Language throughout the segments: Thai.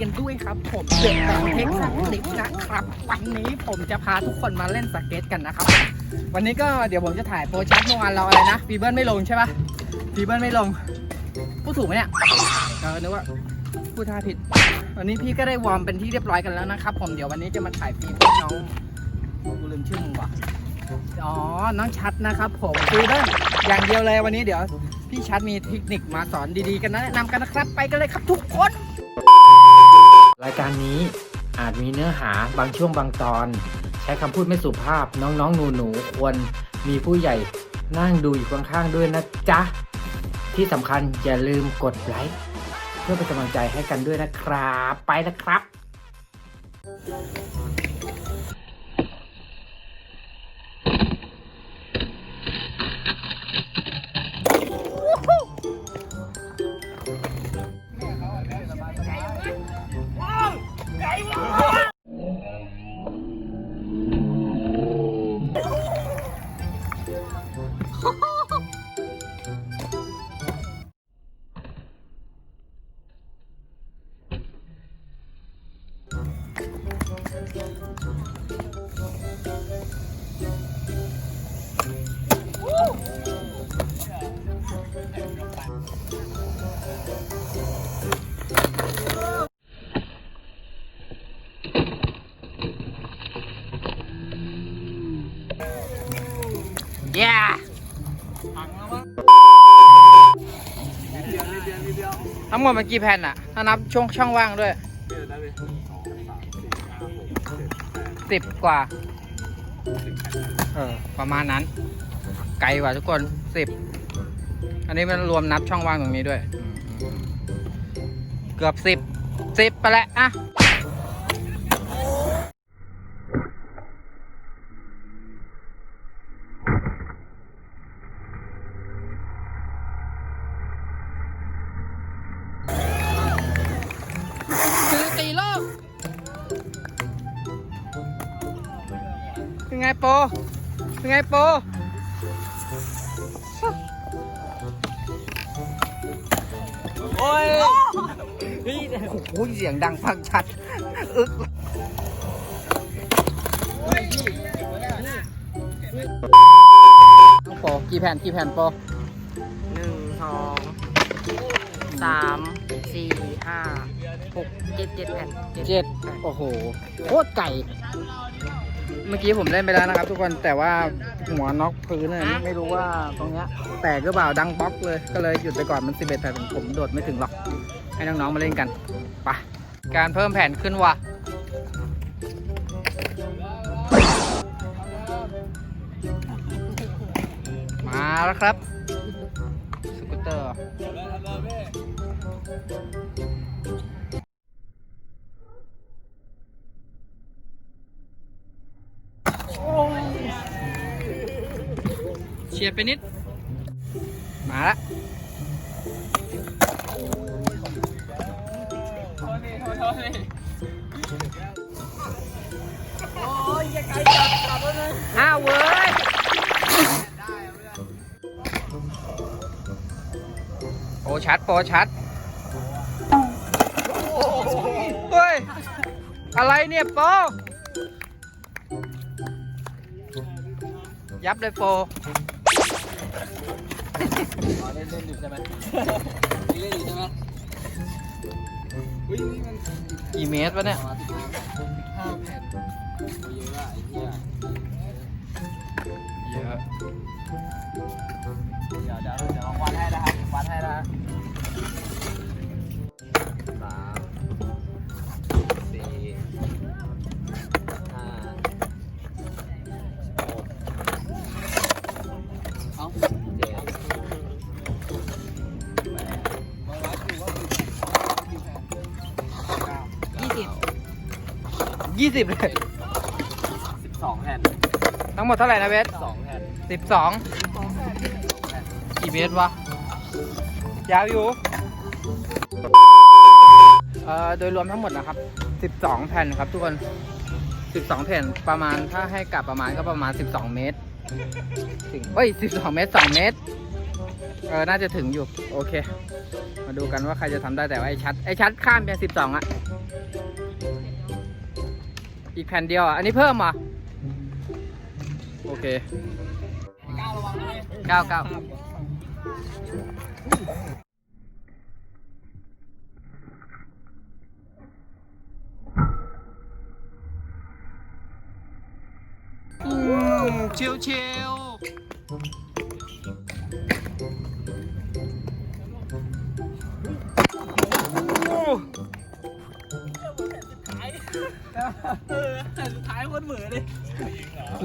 กันด้วยครับ ผมเดอะแบงเท็กซัสลิปนะครับ วันนี้ผมจะพาทุกคนมาเล่นสเก็ตกันนะครับ วันนี้ก็เดี๋ยวผมจะถ่ายโปรชัดเมื่อวานเราอะไรนะฟีเบิลไม่ลงใช่ปะฟีเบิลไม่ลงพูดถูกไหมเนี่ยเออนึกว่าพูดท่าผิด วันนี้พี่ก็ได้วอร์มเป็นที่เรียบร้อยกันแล้วนะครับ ผมเดี๋ยววันนี้จะมาถ่ายฟีเบิลน้องกูลืมชื่อมึงว่ะอ๋อ น้องชัดนะครับผมฟีเบิลอย่างเดียวเลยวันนี้เดี๋ยวพี่ชัดมีเทคนิคมาสอนดีๆกันนะแนะนำกันนะครับ ไปกันเลยครับทุกคน รายการนี้อาจมีเนื้อหาบางช่วงบางตอน ใช้คำพูดไม่สุภาพน้องๆหนูๆควรมีผู้ใหญ่นั่งดูอยู่ข้างๆด้วยนะจ๊ะ ที่สำคัญอย่าลืมกดไลค์เพื่อเป็นกำลังใจให้กันด้วยนะครับ ไปแล้วครับ ทั้งหมดมันกี่แผ่นอะถ้านับช่วงช่องว่างด้วย สิบกว่า เออ ประมาณนั้น ไกลกว่าทุกคนสิบ อันนี้มันรวมนับช่องว่างตรงนี้ด้วย เกือบสิบสิบไปแล้วอะ โป เป็นไงโป โอ้ยนี่โอ้โหเสียงดังฟังชัด อึกน้องโปกี่แผ่นกี่แผ่นโปหนึ่งสองสามสี่ห้าหกเจ็ดเจ็ดแผ่นเจ็ดโอ้โห โคตรไก่ เมื่อกี้ผมเล่นไปแล้วนะครับ ทุกคนแต่ว่าหัวน็อกพื้นเนี่ยไม่รู้ว่าตรงเนี้ยแตกหรือเปล่าดังบล็อกเลยก็เลยหยุดไปก่อนมัน11แผ่นผมโดดไม่ถึงหรอก ให้น้องๆมาเล่นกันไปการเพิ่มแผ่นขึ้นว่ะมาแล้วครับ สกูตเตอร์ ฉียดไปนิด มาละอ้าวเว้ยโอชัดโปชัด เฮ้ย อะไรเนี่ยโปยับเลยโป เล่นเล่นอยู่ใช่ไหมเล่นอยู่ใช่ไหมอุ้ยนี่มันกี่เมตรวะเนี่ยมาสิบห้าแผ่นเยอะอะไอ้เหี้ยเยอะเดี๋ยวเดี๋ยวเดี๋ยวลองวัดให้นะครับวัดให้นะสาม สิบเลย สิบสองแผ่นทั้งหมดเท่าไหร่นะเบสสองแผ่นสิบสองกี่เมตรวะ ยาวอยู่ เอ่อ โดยรวมทั้งหมดนะครับสิบสองแผ่นครับทุกคนสิบสองแผ่นประมาณถ้าให้กลับประมาณก็ประมาณสิบสองเมตร ถึงเอ้ยสิบสองเมตรสองเมตรเอเออ น่าจะถึงอยู่ โอเค มาดูกันว่าใครจะทำได้แต่ว่าไอ้ชัด ไอ้ชัดข้ามไปสิบสองอะ อีกแผ่นเดียวอะอันนี้เพิ่มเหรอ โอเคเก้าเก้าอืมชิวชิว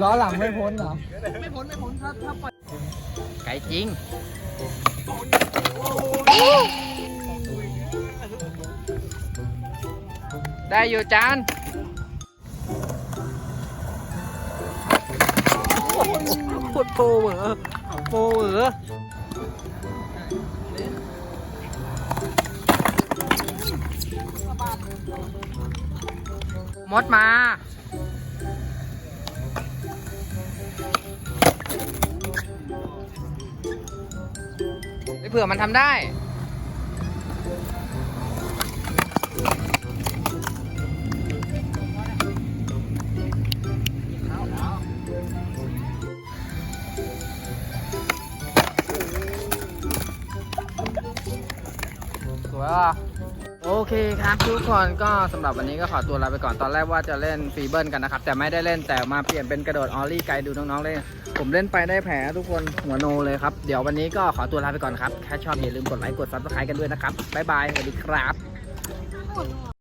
ล้อหลังไม่พ้นเหรอ ไม่พ้นไม่พ้นถ้าถ้าปล่อยไกลจริงได้อยู่จานโคตรโปรเหรอโปรเหรอ มดมา เผื่อมันทำได้ สวยอะ โอเคครับทุกคนก็สำหรับวันนี้ก็ขอตัวลาไปก่อนตอนแรกว่าจะเล่นฟีเบิลกันนะครับ แต่ไม่ได้เล่นแต่มาเปลี่ยนเป็นกระโดดออลลี่ไกลดูน้องๆเลยผมเล่นไปได้แผลทุกคนหัวโนเลยครับ เดี๋ยววันนี้ก็ขอตัวลาไปก่อนครับแค่ชอบอย่าลืมกดไลค์กดซับสไครต์กันด้วยนะครับบ๊ายบายสวัสดีครับ